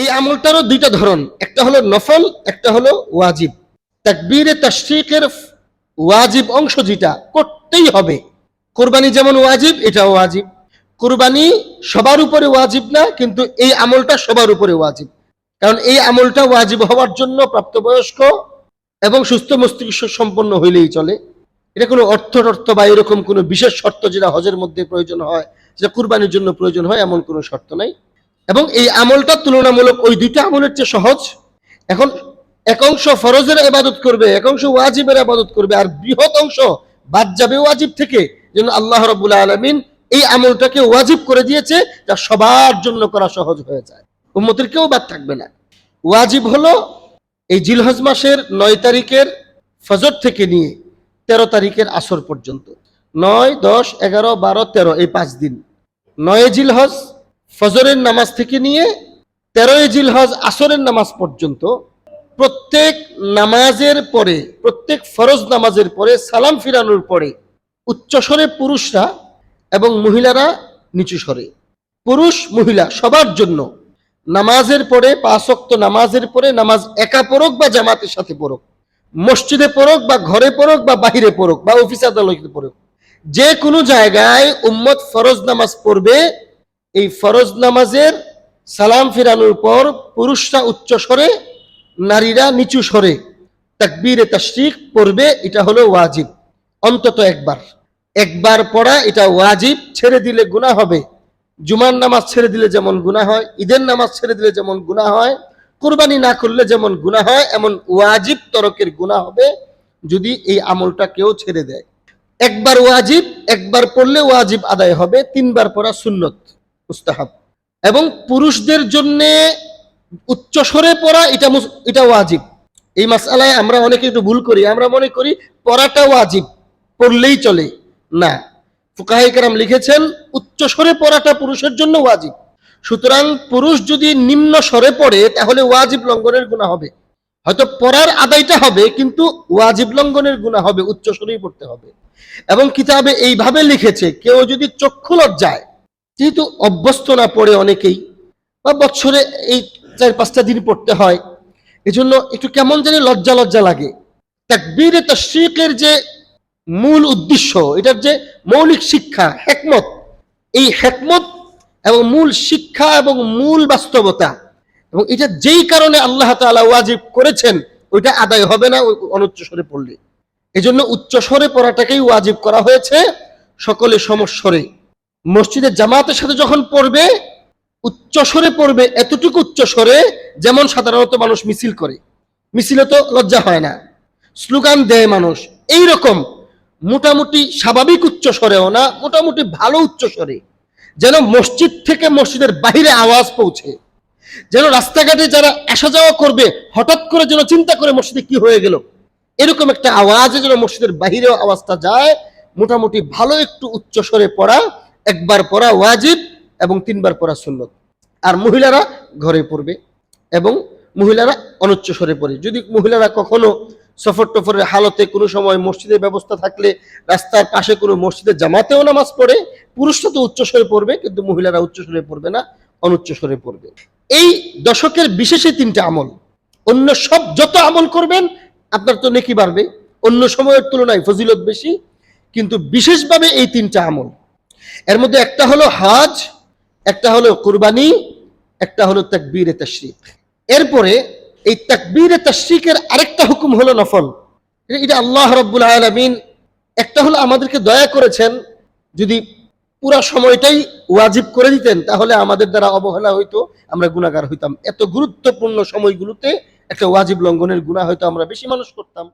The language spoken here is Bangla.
এই আমলটারও দুইটা ধরন। একটা হলো নফল, একটা হলো ওয়াজিব। তাকবীরে তাশরিকের ওয়াজিব অংশ যেটা, করতেই হবে। কোরবানি যেমন ওয়াজিব এটা ওয়াজিব। কোরবানি সবার উপরে ওয়াজিব না, কিন্তু এই আমলটা সবার উপরে ওয়াজিব। কারণ এই আমলটা ওয়াজিব হওয়ার জন্য প্রাপ্তবয়স্ক এবং সুস্থ মস্তিষ্ক সম্পন্ন হইলেই চলে। এটা কোনো অর্থ টর্থ বা এরকম কোনো বিশেষ শর্ত যেটা হজের মধ্যে প্রয়োজন হয়, যেটা কুরবানির জন্য প্রয়োজন হয়, এমন কোনো শর্ত নাই। এবং এই আমলটা তুলনামূলক ওই দুইটা আমলের চেয়ে সহজ। এখন এক অংশ ফরজের আবাদত করবে, এক অংশ ওয়াজিবের আবাদত করবে, আর বৃহৎ অংশ বাদ যাবে ওয়াজিব থেকে। যেন আল্লাহ রবুল্লা আলমিন এই আমলটাকে ওয়াজিব করে দিয়েছে, যা সবার জন্য করা সহজ হয়ে যায়। উম্মতের কেউ বাদ থাকবে না। ওয়াজিব হলো এই জিলহজ মাসের নয় তারিখের ফজর থেকে নিয়ে তেরো তারিখের আসর পর্যন্ত। নয়, দশ, এগারো, বারো, তেরো এই পাঁচ দিন। নয় জিলহজ ফজরের নামাজ থেকে নিয়ে তেরোই জিলহজ আসরের নামাজ পর্যন্ত প্রত্যেক নামাজের পরে, প্রত্যেক ফরজ নামাজের পরে সালাম ফিরানোর পরে উচ্চস্বরে পুরুষরা এবং মহিলারা নিচু স্বরে। পুরুষ, মহিলা সবার জন্য নামাজের পরে পাঁচক্ত নামাজের পরে নামাজ একা পড়ুক বা জামাতের সাথে পড়ুক, মসজিদে পড়ুক বা ঘরে পড়ক বা বাহিরে পড়ুক বা অফিস আদালতে পড়ুক, যে কোনো জায়গায় উম্মত ফরজ নামাজ পড়বে এই ফরজ নামাজের সালাম ফিরানোর পর পুরুষরা উচ্চ স্বরে, নারীরা নিচু স্বরে তাকবীরে তাশরিক পড়বে, এটা হলো ওয়াজিব। অন্তত একবার। একবার পড়া এটা ওয়াজিব, ছেড়ে দিলে গুনাহ হবে। জুমার নামাজ ছেড়ে দিলে যেমন গুনাহ হয়, ঈদের নামাজ ছেড়ে দিলে যেমন গুনাহ হয়, কুরবানি না করলে যেমন গুনাহ হয়, এমন ওয়াজিব তরকের গুনাহ হবে যদি এই আমলটা কেউ ছেড়ে দেয়। একবার ওয়াজিব, একবার পড়লে ওয়াজিব আদায় হবে, তিনবার পড়া সুন্নত। মুস্তাহাব। এবং পুরুষদের জন্য উচ্চস্বরে পড়া এটা এটা ওয়াজিব। এই মাসালায় আমরা অনেকে একটু ভুল করি, আমরা মনে করি পড়াটা ওয়াজিব, পড়লেই চলে। না ফুকাহিকারাম লিখেছেন উচ্চস্বরে পড়াটা পুরুষের জন্য ওয়াজিব। সুতরাং পুরুষ যদি নিম্ন স্বরে পড়ে, তাহলে ওয়াজিব লঙ্ঘনের গুণা হবে। হয়তো পড়ার আদায়টা হবে, কিন্তু ওয়াজিব লঙ্ঘনের গুণা হবে উচ্চস্বরেই পড়তে হবে। এবং কিতাবে এইভাবে লিখেছে, কেউ যদি চক্ষু লজ্জায় যেহেতু অভ্যস্ত না পড়ে অনেকেই, বা বছরে এই চার, পাঁচটা দিন পড়তে হয়, এজন্য একটু কেমন জানি লজ্জা লজ্জা লাগে। তাকবীরে তশরিকের যে মূল উদ্দেশ্য, এটার যে মৌলিক শিক্ষা, হেকমত, এই হেকমত এবং মূল শিক্ষা এবং মূল বাস্তবতা, এবং এটা যেই কারণে আল্লাহ তাআলা ওয়াজিব করেছেন, ওইটা আদায় হবে না অনুচ্চ স্বরে পড়লে। এজন্য উচ্চ স্বরে পড়াটাকেই ওয়াজিব করা হয়েছে সকলে সমস্বরে। মসজিদের জামাতের সাথে যখন পড়বে, উচ্চস্বরে পড়বে, এতটুকু উচ্চস্বরে যেমন সাধারণত মানুষ মিছিল করে। মিছিলে তো লজ্জা হয় না। স্লোগান দেয় মানুষ। এই রকম মোটামুটি স্বাভাবিক উচ্চস্বরেও না, মোটামুটি ভালো উচ্চস্বরে। যেন মসজিদ থেকে মসজিদের বাইরে আওয়াজ পৌঁছে। যেন রাস্তাঘাটে যারা আসা যাওয়া করবে, হঠাৎ করে যেন চিন্তা করে মসজিদে কি হয়ে গেল। এরকম একটা আওয়াজে যেন মসজিদের বাহিরেও আওয়াজটা যায়, মোটামুটি ভালো একটু উচ্চস্বরে পড়া একবার পড়া ওয়াজিব এবং তিনবার পড়া সুন্নত। আর মহিলারা ঘরে পড়বে এবং মহিলারা অনুচ্চ স্বরে পড়ে। যদি মহিলারা কখনো সফর টফরের হালতে কোনো সময় মসজিদের ব্যবস্থা থাকলে রাস্তার পাশে কোনো মসজিদের জামাতেও নামাজ পড়ে, পুরুষরা তো উচ্চ স্বরে পড়বে, কিন্তু মহিলারা উচ্চ স্বরে পড়বে না, অনুচ্চ স্বরে পড়বে। এই দশকের বিশেষে তিনটা আমল। অন্য সব যত আমল করবেন, আপনার তো নেকি বাড়বে। অন্য সময়ের তুলনায় ফজিলত বেশি, কিন্তু বিশেষভাবে এই তিনটা আমল। এর মধ্যে একটা হলো হজ, একটা হলো কুরবানি, একটা হলো তাকবীরে তাশরিক। এরপরে এই তাকবীরে তাশরিকের আরেকটা হুকুম হলো নফল। এটা- এটা আল্লাহ রাব্বুল আলামিন একটা হলো আমাদেরকে দয়া করেছেন, যদি পুরা সময়টাই ওয়াজিব করে দিতেন, তাহলে আমাদের দ্বারা অবহেলা হইতো, আমরা গুণাগার হইতাম। এত গুরুত্বপূর্ণ সময়গুলোতে একটা ওয়াজিব লঙ্ঘনের গুণা হয়তো আমরা বেশি মানুষ করতাম।